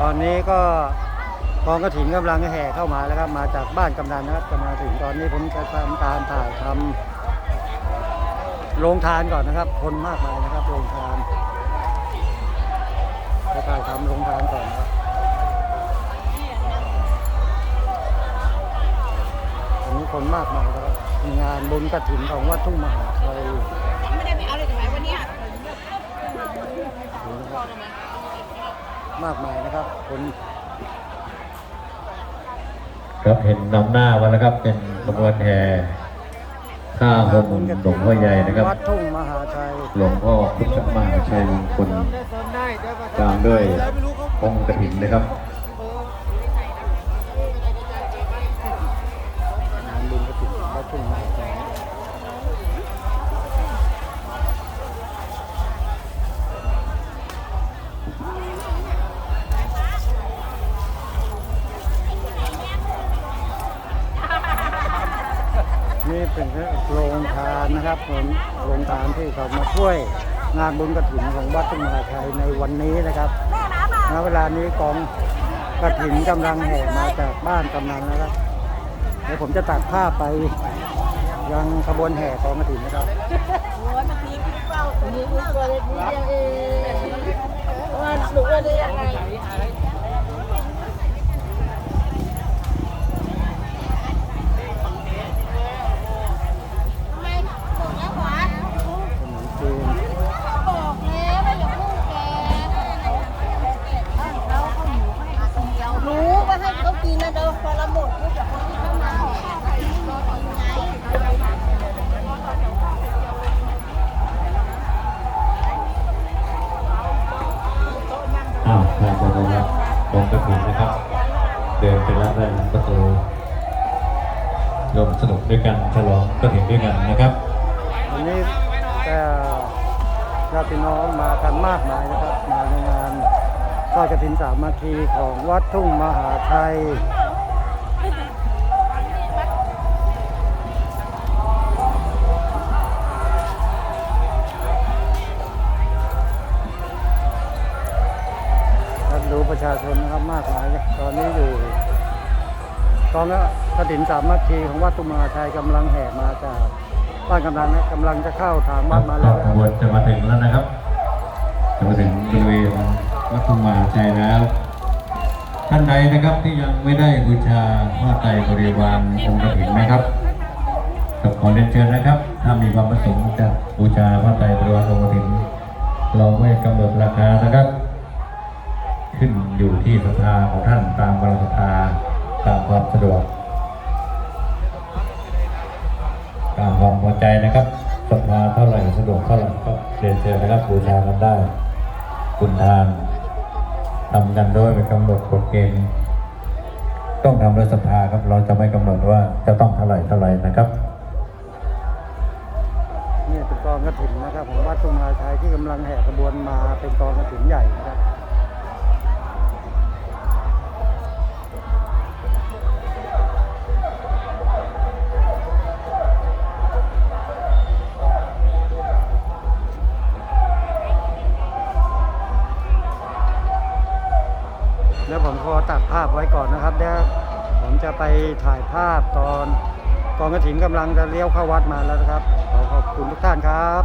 ตอนนี้ก็กองกระถินกำลังแห่เข้ามาแล้วครับ มาจากบ้านกำนันนะครับจะมาถึงตอนนี้ผมจะทำการถ่ายทำโรงทานก่อนนะครับ คนมากมายนะครับโรงทานจะถ่ายทำโรงทานก่อนนะครับวันนี้คนมากมายนะครับงานบุญกระถินของวัดทุ่งมหาชัย ยังไม่ได้ไปเอาเลยทำไมวันเนี้ย มากมายนะครับคนครับเห็นนำหน้ามาแล้วครับเป็นขบวนแห่ข้าห่มหลวงพ่อใหญ่นะครับวัดทุ่งมหาชัยหลวงพ่อพุทธมหาชัยมงคลตามด้วยองค์กระถินนะครับ โรงทานนะครับโรงทานที่เขามาช่วยงานบุญกระถิ่นของวัดทุ่งมหาชัยในวันนี้นะครับณเวลานี้กองกระถิ่นกำลังแห่มาจากบ้านกำนันนะครับเดี๋ยวผมจะตัดภาพไปยังขบวนแห่กองกระถิ่นนะครับโอ้ยเมื่อกี้คิดเป้าตัวนี้อุ้ยตัวเล็กนิดเดียวเองว่าหนูว่าได้ยังไง กินนะเดี๋ยวพอละหมดก็จะคนที่เข้ามาขอกินไงอ้าวทาบริษัทองกระถินนะครับ เดินไปรับได้ประตูรวมสนุกด้วยกันฉลองกระถินด้วยกันนะครับวันนี้ก็ญาติน้องมากันมากมายนะครับ มาในงาน กระถินสามัคคีของวัดทุ่งมหาชัยรับรู้ประชาชนนะครับมากมายเลยตอนนี้อยู่กองกระถินสามัคคีของวัดทุ่งมหาชัยกำลังแห่มาจากบ้านกำลังนะกำลังจะเข้าทางวัดมาแล้วขบวนจะมาถึงแล้วนะครับ จะมาถึงบริเวณ วัดทุ่งมาชัยแล้ว ท่านใดนะครับที่ยังไม่ได้บูชาผ้าไตรบริวารองค์กฐินนะครับก็ขอเรียนเชิญนะครับ ถ้ามีความประสงค์จะบูชาผ้าไตรบริวารองค์กฐิน เราไม่กำหนดราคานะครับ ขึ้นอยู่ที่ศรัทธาของท่านตามกำลังศรัทธาตามความสะดวกตามความพอใจนะครับศรัทธาเท่าไหร่สะดวกเท่าไหร่ก็เรียนเชิญนะครับบูชากันได้ คุณทาน ทำกันโดยไปกำหนดกฎเกณฑ์ต้องทำด้วยศรัทธาครับ เราจะไม่กำหนดว่าจะต้องเท่าไหร่เท่าไหร่นะครับนี่เป็นกองกระถิ่นนะครับของวัดทุ่งมาชัยที่กำลังแห่ขบวนมาเป็นกองกระถิ่นใหญ่นะครับาพไว้ก่อนนะครับเดี๋ยวผมจะไปถ่ายภาพตอนกองกระถินกำลังจะเลี้ยวเข้าวัดมาแล้วนะครับ ขอขอบคุณทุกท่านครับ